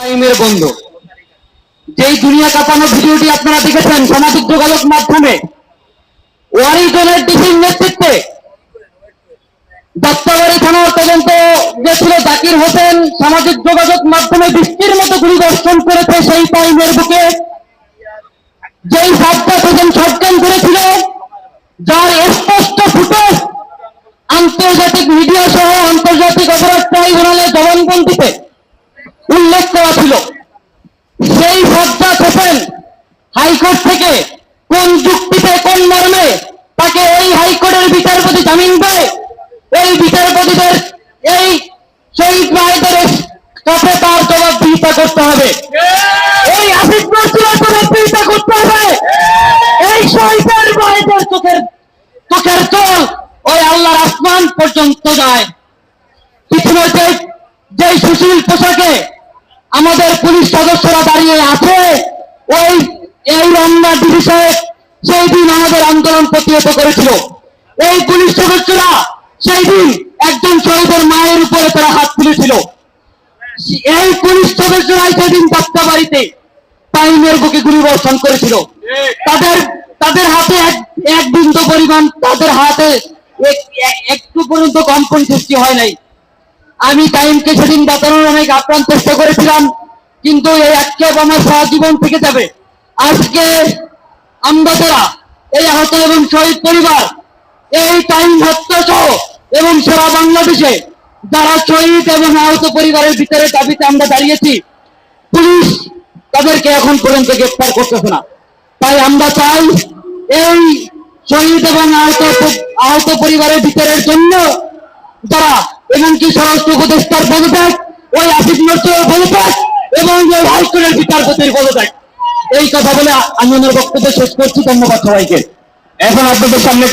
টাইমের বন্ধ। যেই দুনিয়া কাঁপানো ভিডিওটি আপনারা দেখেছেন সামাজিক যোগাযোগ মাধ্যমে ওয়ারিজনের ডিসির নেতৃত্বে, দত্তাবাড়ি থানার তদন্ত গেছিল জাকির হোসেন সামাজিক যোগাযোগ মাধ্যমে বৃষ্টির মতো গুলি বর্ষণ করেছে সেই টাইমের বুকে। যেই সাতটা সেদিন সজ্ঞান করেছিল, যার স্পষ্ট ফুটেজ আন্তর্জাতিক মিডিয়া সহ আন্তর্জাতিক অপরাধ ট্রাইব্যুনালে জবানবন্দিতে উল্লেখ করা ছিল সেই হোসেন হাইকোর্ট থেকে কোন যুক্তিতে, কোন মর্মে তাকে এই হাইকোর্টের বিচারপতি জামিন দেয়? এই বিচারপতিদের এই শহীদ ভাইদের কাছে তার জবাবদিহিতা করতে হবে। এই আসিফ নজরুলের জবাবদিহিতা করতে হবে। এই শহীদের ভাইদের চোখের চোখের জল ওই আল্লাহর আসমান পর্যন্ত যায়। ইতিমধ্যে যে সুশীল পোশাকে আমাদের পুলিশ সদস্যরা দাঁড়িয়ে আছে ওই এই রমনা ডিবি সেই দিন আমাদের আন্দোলন প্রতিহত করেছিল। এই পুলিশ সদস্যরা সেই দিন একজন শহীদের মায়ের উপরে তারা হাত তুলেছিল। এই পুলিশ সদস্যরাই সেদিন দত্তা বাড়িতে টাইমের বুকে গুলি বর্ষণ করেছিল। তাদের তাদের হাতে এক বিন্দু পরিমাণ, তাদের হাতে এক- এক- একটু পর্যন্ত কম্পন সৃষ্টি হয় নাই। আমি টাইমকে সেদিন বাঁচানোর অনেক আপ্রাণ চেষ্টা করেছিলাম। কিন্তু এই আক্ষেপ আমার সারা জীবন থেকে যাবে। আজকে আমরা যারা, এই আহত এবং শহীদ পরিবার, এই টাইম হত্যা সহ এবং সারা বাংলাদেশে যারা শহীদ এবং আহত পরিবারের ভিতরে দাবিতে আমরা দাঁড়িয়েছি, পুলিশ তাদেরকে এখন পর্যন্ত গ্রেপ্তার করতেছে না। তাই আমরা চাই এই শহীদ এবং আহত আহত পরিবারের ভিতরের জন্য যারা এমনকি স্বরাষ্ট্র উপদেষ্টার পদত্যাগ ওই আসিফ নজরুলের পদত্যাগ এবং ওই হাইকোর্টের বিচারপতির পদত্যাগ। এই কথা বলে আমি বক্তব্য শেষ করছি। ধন্যবাদ সবাইকে। এখন আপনাদের সামনে